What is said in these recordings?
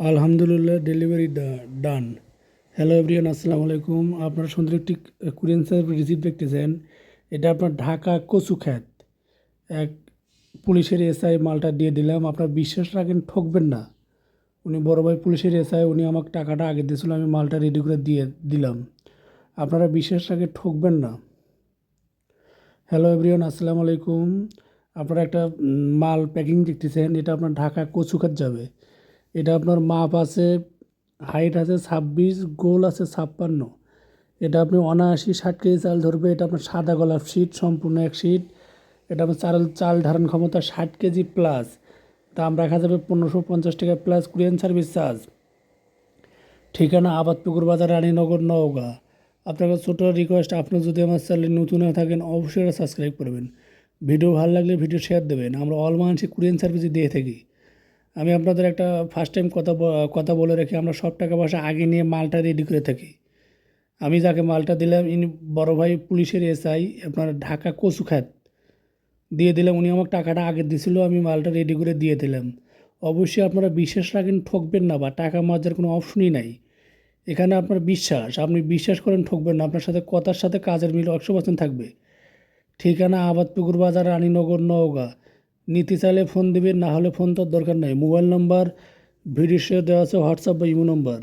আলহামদুলিল্লাহ ডেলিভারি ডান hello everyone আসসালামু আলাইকুম। আপনারা সুন্দর একটি কুরিয়ান সার্ভিস রিসিভ দেখতেছেন। এটা আপনার ঢাকা কচুখ্যাত এক পুলিশের এসআই মালটা দিয়ে দিলাম। আপনার বিশ্বাস রাখেন, ঠকবেন না। উনি বড় ভাই পুলিশের এসআই উনি আমাকে টাকাটা আগে দিয়েছিল, আমি মালটা রেডি করে দিয়ে দিলাম। আপনারা বিশ্বাস রাখে ঠকবেন না। হ্যালো এভরিওয়ান আসসালামু আলাইকুম। আপনারা একটা মাল প্যাকিং দেখতেছেন, এটা আপনার ঢাকা কচুখাত যাবে। এটা আপনার মাপ আছে হাইট আছে ছাব্বিশ, গোল আছে ছাপ্পান্ন। এটা আপনি অনাশি ষাট কেজি চাল ধরবে, এটা আপনার সাদা গোলাপ শীট সম্পূর্ণ এক শীট এটা আপনার চাল চাল ধারণ ক্ষমতা ষাট কেজি প্লাস দাম রাখা যাবে পনেরোশো পঞ্চাশ টাকা প্লাস কুরিয়ান সার্ভিস চার্জ। ঠিকানা আবাদপুকুর বাজার, রানীনগর, নওগাঁ। আপনার কাছে ছোটো রিকোয়েস্ট আপনি যদি আমার চ্যানেলে নতুন হয়ে থাকেন, অবশ্যই সাবস্ক্রাইব করবেন। ভিডিও ভালো লাগলে ভিডিও শেয়ার দেবেন। আমরা অল মানসিক কুরিয়ান সার্ভিস দিয়ে থাকি। আমি আপনাদের একটা ফার্স্ট টাইম কথা কথা বলে রাখি আমরা সব টাকা পয়সা আগে নিয়ে মালটা রেডি করে থাকি। আমি যাকে মালটা দিলাম, ইনি বড় ভাই পুলিশের এসআই আপনার ঢাকা কচু খাত দিয়ে দিলাম, উনি আমার টাকাটা আগে দিছিল, আমি মালটা রেডি করে দিয়ে দিলাম। অবশ্যই আপনারা বিশ্বাস রাখেন, ঠকবেন না বা টাকা মাজার কোনো অপশনই নাই। এখানে আপনার বিশ্বাস, আপনি বিশ্বাস করেন, ঠকবেন না। আপনার সাথে কথার সাথে কাজের মিল একশো পার্সেন্ট থাকবে। ঠিকানা আবাদপুকুর বাজার, রানীনগর, নওগাঁ। নিতে চাইলে ফোন দিবেন না হলে ফোন তো দরকার নাই। মোবাইল নাম্বার, ভিডিও শেয়ার দেওয়া আছে, হোয়াটসঅ্যাপ বা ইমো নম্বর।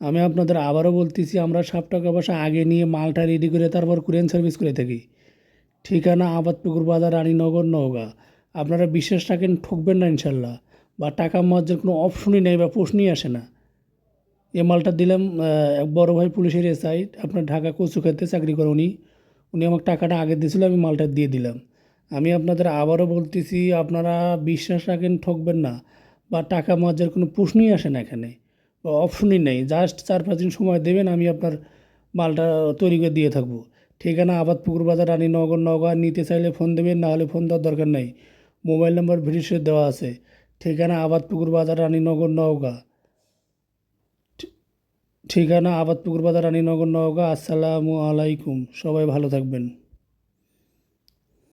আমি আপনাদের আবারও বলতেছি, আমরা সব টাকা পয়সা আগে নিয়ে মালটা রেডি করে তারপর কুরিয়ান সার্ভিস করে থাকি। ঠিকানা আবাদপুকুর বাজার, রানীনগর, নওগাঁ। আপনারা বিশ্বাস রাখেন, ঠকবেন না ইনশাল্লাহ। বা টাকা মার্জের কোনো অপশনই নেই বা প্রশ্নই আসে না। এ মালটা দিলাম এক বড় ভাই পুলিশের এসআই আপনার ঢাকা কচু খেতে চাকরি করে উনি। উনি আমাকে টাকাটা আগে দিয়েছিল, আমি মালটা দিয়ে দিলাম। আমি আপনাদের আবারও বলতেছি, আপনারা বিশ্বাস রাখেন, ঠকবেন না বা টাকা মার্জের কোনো প্রশ্নই আসে না এখানে বা অপশনই নেই। জাস্ট চার পাঁচ দিন সময় দেবেন, আমি আপনার মালটা তৈরি করে দিয়ে থাকব। ঠিকানা আবাদ পুকুর বাজার রানীনগর নওগাঁ নিতে চাইলে ফোন দেবেন, না হলে ফোন দেওয়ার দরকার নেই। মোবাইল নাম্বার ভিডিও দেওয়া আছে। ঠিকানা আবাদপুকুর বাজার রানীনগর নওগাঁ। ঠিকানা আবাদপুকুর বাজার রানীনগর নওগাঁ। আসসালামু আলাইকুম। সবাই ভালো থাকবেন।